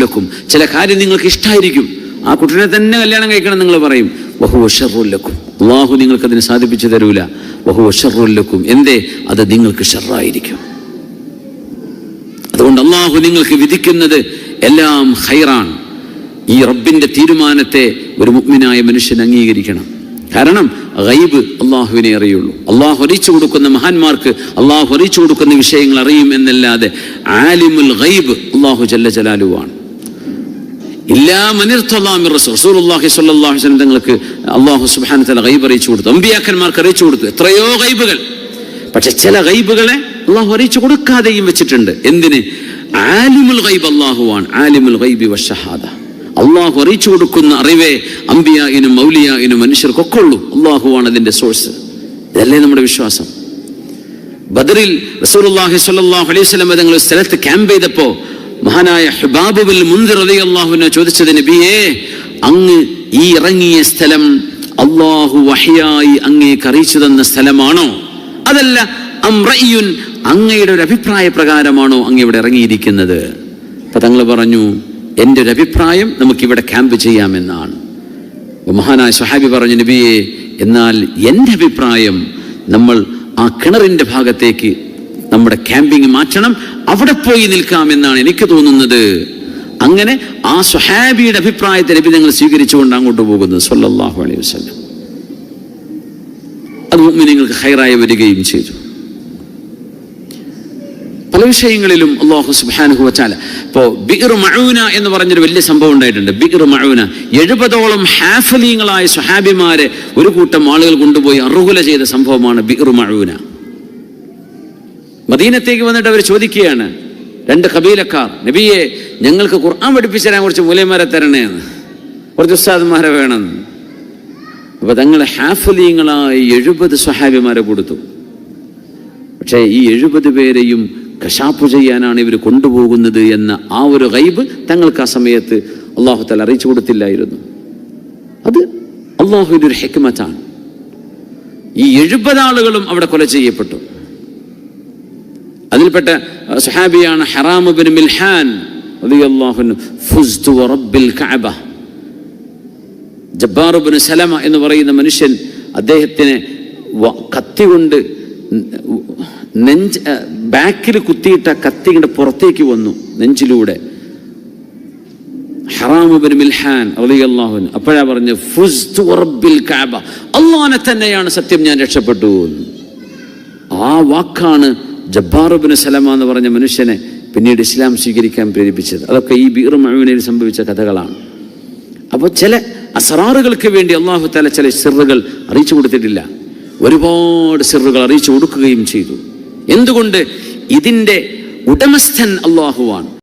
ലക്കും. ചില കാര്യം നിങ്ങൾക്ക് ഇഷ്ടമായിരിക്കും ആ കുട്ടിനെ തന്നെ കല്യാണം കഴിക്കണം നിങ്ങൾ പറയും. വഹുവ ഷർറുൻ ലക്കും. അള്ളാഹു നിങ്ങൾക്ക് അതിന് സാധിപ്പിച്ചു തരൂല. വഹുവ ഷർറുൻ ലക്കും. എന്തേ? അത് നിങ്ങൾക്ക് ഷറായിരിക്കും അതുകൊണ്ട് അള്ളാഹു നിങ്ങൾക്ക് വിധിക്കുന്നത് എല്ലാം ഹൈറാണ് ഈ റബ്ബിന്റെ തീരുമാനത്തെ ഒരു മുഗ്മിനായ മനുഷ്യൻ അംഗീകരിക്കണം. കാരണം ഗൈബ് അള്ളാഹുവിനെ അറിയുള്ളൂ. അള്ളാഹു അറിയിച്ചു കൊടുക്കുന്ന മഹാന്മാർക്ക് അള്ളാഹു അറിയിച്ചു കൊടുക്കുന്ന വിഷയങ്ങൾ അറിയും എന്നല്ലാതെ ആലിമുൽ ഗൈബ് അള്ളാഹു ജല്ല ജലാലുവാണ്. ഇല്ലാ മനിർത്തല്ലാമിർ റസൂൽ. റസൂലുള്ളാഹി സ്വല്ലല്ലാഹു അലൈഹി വസല്ലം തങ്ങൾക്ക് അള്ളാഹു സുബാന വ ഗൈബ് അറിയിച്ചു കൊടുത്തു. അമ്പിയാക്കന്മാർക്ക് അറിയിച്ചു കൊടുത്തു. എത്രയോ ഗൈബുകൾ. പക്ഷെ ചില ഗൈബുകളെ അള്ളാഹു അറിയിച്ചു കൊടുക്കാതെയും വെച്ചിട്ടുണ്ട്. എന്തിന്? ആലിമുൽ ഗൈബ് അള്ളാഹുവാണ്. ആലിമുൽ ഗൈബി വശഹാദ അള്ളാഹു അറിയിച്ചു കൊടുക്കുന്ന അറിവേ അമ്പിയായിനും മൗലിയായിനും മനുഷ്യർക്കൊക്കെ ഉള്ളൂ. അള്ളാഹുവാണ് അതിന്റെ സോഴ്സ് ഇതല്ലേ നമ്മുടെ വിശ്വാസം? ബദറിൽ റസൂർഹി സ്വല്ലല്ലാഹു അലൈഹി വസല്ലം തങ്ങൾ സ്ഥലത്ത് ക്യാമ്പ് ചെയ്തപ്പോൾ മഹാനായ ഹുബാബ് മുന്തിർ അലി അള്ളാഹുവിനെ ചോദിച്ചത് നബിയേ അങ്ങ് ഈ ഇറങ്ങിയ സ്ഥലം അള്ളാഹു വഹിയായി അങ്ങേക്ക് അറിയിച്ചു തന്ന സ്ഥലമാണോ? അതല്ല അംറയ്യുൻ അങ്ങയുടെ ഒരു അഭിപ്രായ പ്രകാരമാണോ അങ്ങ് ഇവിടെ ഇറങ്ങിയിരിക്കുന്നത്? അപ്പൊ തങ്ങൾ പറഞ്ഞു എന്റെ ഒരു അഭിപ്രായം നമുക്കിവിടെ ക്യാമ്പ് ചെയ്യാമെന്നാണ്. മഹാനായ സ്വഹാബി പറഞ്ഞു നബിയെ എന്നാൽ എന്റെ അഭിപ്രായം നമ്മൾ ആ കിണറിന്റെ ഭാഗത്തേക്ക് നമ്മുടെ ക്യാമ്പിങ് മാറ്റണം അവിടെ പോയി നിൽക്കാമെന്നാണ് എനിക്ക് തോന്നുന്നത്. അങ്ങനെ ആ സുഹാബിയുടെ അഭിപ്രായത്തെ നബി ഞങ്ങൾ സ്വീകരിച്ചുകൊണ്ട് അങ്ങോട്ട് പോകുന്നത് സല്ലല്ലാഹു അലൈഹി വസല്ലം. അത് മുഅ്മിനീങ്ങൾക്ക് ഹൈറായി വരികയും ചെയ്തു. പല വിഷയങ്ങളിലും അള്ളാഹു സുബാനുഹു വച്ചാല ഇപ്പോ ബിർ മഴൂന എന്ന് പറഞ്ഞൊരു വലിയ സംഭവം ഉണ്ടായിട്ടുണ്ട്. ബിർ മഴൂന എഴുപതോളം ഹാഫലീങ്ങളായ സുഹാബിമാരെ ഒരു കൂട്ടം ആളുകൾ കൊണ്ടുപോയി അറുകുല ചെയ്ത സംഭവമാണ് ബിർ മഴൂന മദീനത്തേക്ക് വന്നിട്ട് അവർ ചോദിക്കുകയാണ് രണ്ട് കബീലക്കാർ നബിയെ ഞങ്ങൾക്ക് ഖുർആൻ പഠിപ്പിച്ചു തരാൻ കുറച്ച് മൂലയന്മാരെ തരണേന്ന് കുറച്ച് ഉസ്താദന്മാരെ വേണമെന്ന് അപ്പൊ തങ്ങൾ ഹാഫലീങ്ങളായി എഴുപത് സ്വഹാബിമാരെ കൊടുത്തു. പക്ഷേ ഈ എഴുപത് പേരെയും കശാപ്പ് ചെയ്യാനാണ് ഇവർ കൊണ്ടുപോകുന്നത് എന്ന ആ ഒരു ഗൈബ് തങ്ങൾക്ക് ആ സമയത്ത് അള്ളാഹു തല അറിയിച്ചു കൊടുത്തില്ലായിരുന്നു. അത് അള്ളാഹുവിന്റെ ഒരു ഹെക്മത്താണ്. ഈ എഴുപത് ആളുകളും അവിടെ കൊല ചെയ്യപ്പെട്ടു. അതിൽപ്പെട്ട സുഹാബിയാണ് ഹറാമുബിൻ മിൽഹാൻ ജബ്ബാറുബിൻ സലമ എന്ന് പറയുന്ന മനുഷ്യൻ അദ്ദേഹത്തിന് കത്തി കൊണ്ട് നെഞ്ച് ബാക്കിൽ കുത്തിയിട്ട കത്തി ഇങ്ങോട്ട് പുറത്തേക്ക് വന്നു നെഞ്ചിലൂടെ. ഹറാമുബിൻ മിൽഹാൻ അപ്പോഴാ പറഞ്ഞു അള്ളാനെ തന്നെയാണ് സത്യം ഞാൻ രക്ഷപ്പെട്ടു. ആ വാക്കാണ് ജബ്ബാറുബിന് സലമ എന്ന് പറഞ്ഞ മനുഷ്യനെ പിന്നീട് ഇസ്ലാം സ്വീകരിക്കാൻ പ്രേരിപ്പിച്ചത്. അതൊക്കെ ഈ ബീർ മഴുവിനയിൽ സംഭവിച്ച കഥകളാണ്. അപ്പോൾ ചില അസറാറുകൾക്ക് വേണ്ടി അള്ളാഹു താല ചില സിറുകൾ അറിയിച്ചു കൊടുത്തിട്ടില്ല. ഒരുപാട് സിറുകൾ അറിയിച്ചു കൊടുക്കുകയും ചെയ്തു. എന്തുകൊണ്ട് ഇതിന്റെ ഉടമസ്ഥൻ അള്ളാഹുവാണ്